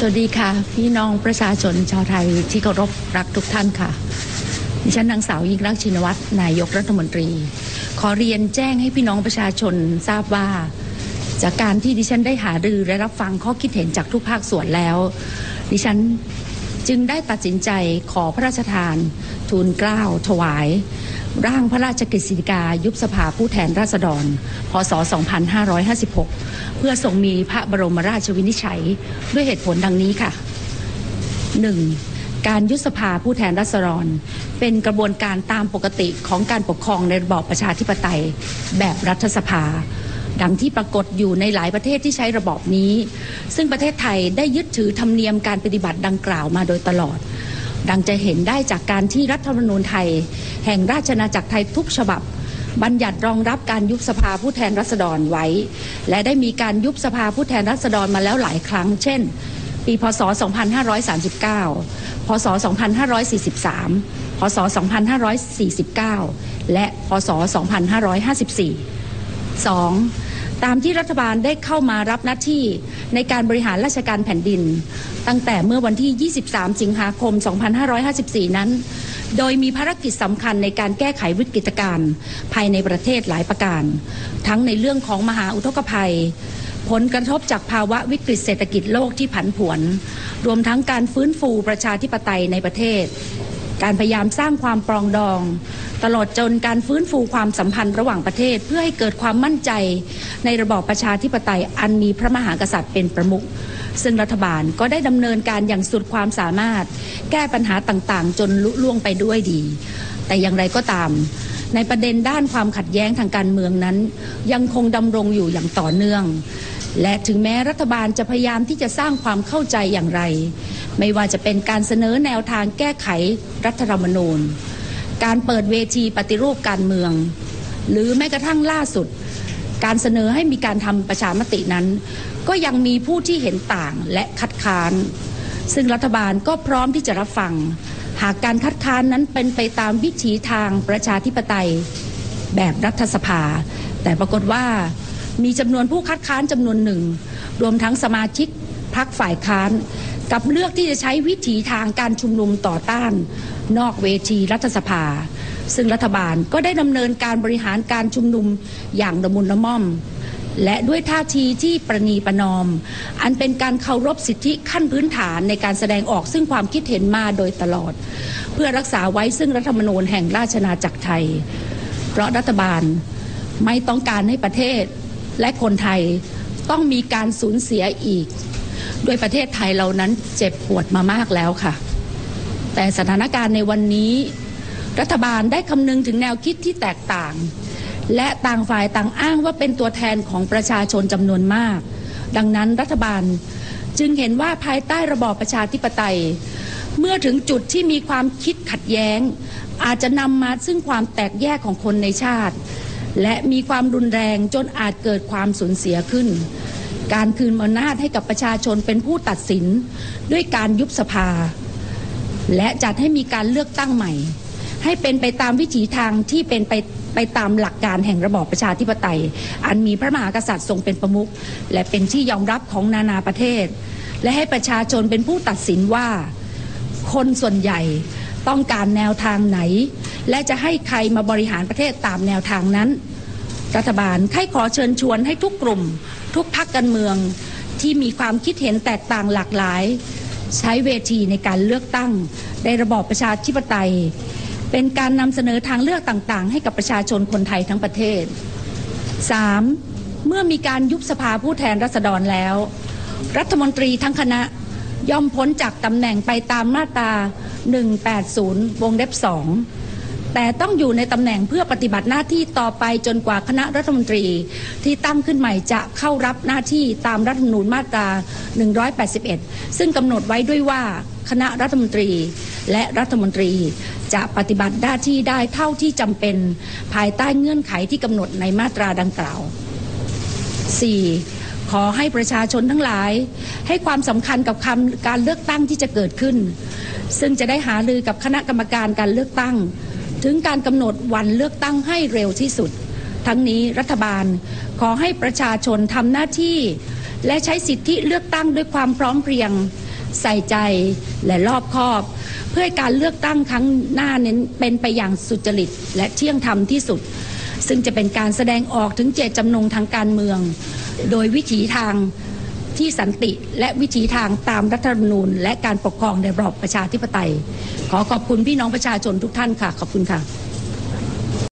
สวัสดีค่ะ พี่น้องประชาชนชาวไทยที่เคารพรักทุกท่านค่ะดิฉันนางสาวยิ่งรักชินวัตรนายกรัฐมนตรี ขอเรียนแจ้งให้พี่น้องประชาชนทราบว่า จากการที่ดิฉันได้หารือและรับฟังข้อคิดเห็นจากทุกภาคส่วนแล้ว ดิฉันจึงได้ตัดสินใจขอพระราชทาน ทูลเกล้าถวาย ร่างพระราชกฤษฎีกายุบสภาผู้แทนราษฎร พศ 2556 เพื่อทรงมีพระบรมราชวินิจฉัยด้วยเหตุผลดังนี้ค่ะ 1. การยุบสภาผู้แทนราษฎร เป็นกระบวนการตามปกติของการปกครองในระบอบประชาธิปไตยแบบรัฐสภา ดังที่ปรากฏอยู่ในหลายประเทศที่ใช้ระบอบนี้ ซึ่งประเทศไทยได้ยึดถือธรรมเนียมการปฏิบัติดังกล่าวมาโดยตลอดดังจะเห็นได้จากการที่รัฐธรรมนูญไทย แห่งราชอาณาจักรไทยทุกฉบับ บัญญัติรองรับการยุบสภาผู้แทนราษฎรไว้ และได้มีการยุบสภาผู้แทนราษฎรมาแล้วหลายครั้ง เช่น ปี พศ 2539 พศ 2543 พศ 2549 และ พศ 2554 2. ตามที่รัฐบาลได้เข้ามารับหน้าที่ในการบริหารราชการแผ่นดิน ตั้งแต่เมื่อวันที่ 23 สิงหาคม 2554 นั้น โดยมีภารกิจสำคัญในการแก้ไขวิกฤตการณ์ภายในประเทศหลายประการ ทั้งในเรื่องของมหาอุทกภัย ผลกระทบจากภาวะวิกฤตเศรษฐกิจโลกที่ผันผวน รวมทั้งการฟื้นฟูประชาธิปไตยในประเทศ การพยายามสร้างความปรองดอง ตลอดจนการฟื้นฟูความสัมพันธ์ระหว่างประเทศ เพื่อให้เกิดความมั่นใจในระบอบประชาธิปไตยอันมีพระมหากษัตริย์เป็นประมุขซึ่งรัฐบาลก็ได้ดำเนินการอย่างสุดความสามารถ แก้ปัญหาต่างๆ จนลุล่วงไปด้วยดี แต่อย่างไรก็ตาม ในประเด็นด้านความขัดแย้งทางการเมืองนั้น ยังคงดำรงอยู่อย่างต่อเนื่อง และถึงแม้รัฐบาลจะพยายามที่จะสร้างความเข้าใจอย่างไร ไม่ว่าจะเป็นการเสนอแนวทางแก้ไขรัฐธรรมนูญ การเปิดเวทีปฏิรูปการเมือง หรือแม้กระทั่งล่าสุด การเสนอให้มีการทำประชามตินั้น ก็ยังมีผู้ที่เห็นต่างและคัดค้าน ซึ่งรัฐบาลก็พร้อมที่จะรับฟัง หากการคัดค้านนั้นเป็นไปตามวิถีทางประชาธิปไตยแบบรัฐสภา แต่ปรากฏว่า มีจำนวนผู้คัดค้านจำนวนหนึ่ง รวมทั้งสมาชิกพรรคฝ่ายค้าน กับเลือกที่จะใช้วิถีทางการชุมนุมต่อต้าน นอกเวทีรัฐสภา ซึ่งรัฐบาลก็ได้ดำเนินการบริหารการชุมนุมอย่างละมุนละม่อม และด้วยท่าทีที่ประนีประนอม อันเป็นการเคารพสิทธิขั้นพื้นฐานในการแสดงออกซึ่งความคิดเห็นมาโดยตลอด เพื่อรักษาไว้ซึ่งรัฐธรรมนูญแห่งราชอาณาจักรไทย เพราะรัฐบาลไม่ต้องการให้ประเทศ และคนไทยต้องมีการสูญเสียอีก ด้วยประเทศไทยเรานั้นเจ็บปวดมามากแล้วค่ะ แต่สถานการณ์ในวันนี้ รัฐบาลได้คำนึงถึงแนวคิดที่แตกต่าง และต่างฝ่ายต่างอ้างว่าเป็นตัวแทนของประชาชนจำนวนมาก ดังนั้นรัฐบาลจึงเห็นว่าภายใต้ระบอบประชาธิปไตย เมื่อถึงจุดที่มีความคิดขัดแย้ง อาจจะนำมาซึ่งความแตกแยกของคนในชาติ และมีความรุนแรงจนอาจเกิดความสูญเสียขึ้น การคืนอำนาจให้กับประชาชนเป็นผู้ตัดสินด้วยการยุบสภา และจัดให้มีการเลือกตั้งใหม่ ให้เป็นไปตามวิถีทางที่เป็นไปไปตามหลักการแห่งระบอบประชาธิปไตย อันมีพระมหากษัตริย์ทรงเป็นประมุขและเป็นที่ยอมรับของนานาประเทศ และให้ประชาชนเป็นผู้ตัดสินว่า คนส่วนใหญ่ ต้องการแนวทางไหน และจะให้ใครมาบริหารประเทศตามแนวทางนั้น รัฐบาลใครขอเชิญชวนให้ทุกกลุ่ม ทุกพักการเมืองที่มีความคิดเห็นแตกต่างหลากหลาย ใช้เวทีในการเลือกตั้งในระบอบประชาธิปไตย เป็นการนำเสนอทางเลือกต่างๆ ให้กับประชาชนคนไทยทั้งประเทศ 3. เมื่อมีการยุบสภาผู้แทนราษฎรแล้ว รัฐมนตรีทั้งคณะ ย่อมพ้นจากตำแหน่งไปตามมาตรา 180 วงเล็บ2แต่ต้องอยู่ในตำแหน่งเพื่อปฏิบัติหน้าที่ต่อไปจนกว่าคณะรัฐมนตรี ที่ตั้งขึ้นใหม่จะเข้ารับหน้าที่ตามรัฐธรรมนูญมาตรา 181 ซึ่งกำหนดไว้ด้วยว่าคณะรัฐมนตรีและรัฐมนตรีจะปฏิบัติหน้าที่ได้เท่าที่จำเป็น ภายใต้เงื่อนไขที่กำหนดในมาตราดังกล่าว 4. ขอให้ประชาชนทั้งหลาย ให้ความสำคัญกับคำการเลือกตั้งที่จะเกิดขึ้น ซึ่งจะได้หารือกับคณะกรรมการการเลือกตั้ง ถึงการกำหนดวันเลือกตั้งให้เร็วที่สุด ทั้งนี้รัฐบาลขอให้ประชาชนทำหน้าที่ และใช้สิทธิเลือกตั้งด้วยความพร้อมเพรียง ใส่ใจและรอบคอบ เพื่อการเลือกตั้งครั้งหน้าเน้นเป็นไปอย่างสุจริตและเที่ยงธรรมที่สุด ซึ่งจะเป็นการแสดงออกถึงเจตจำนงทางการเมือง โดยวิถีทางที่สันติและวิถีทางตามรัฐธรรมนูญ และการปกครองในระบอบประชาธิปไตย ขอขอบคุณพี่น้องประชาชนทุกท่านค่ะ ขอบคุณค่ะ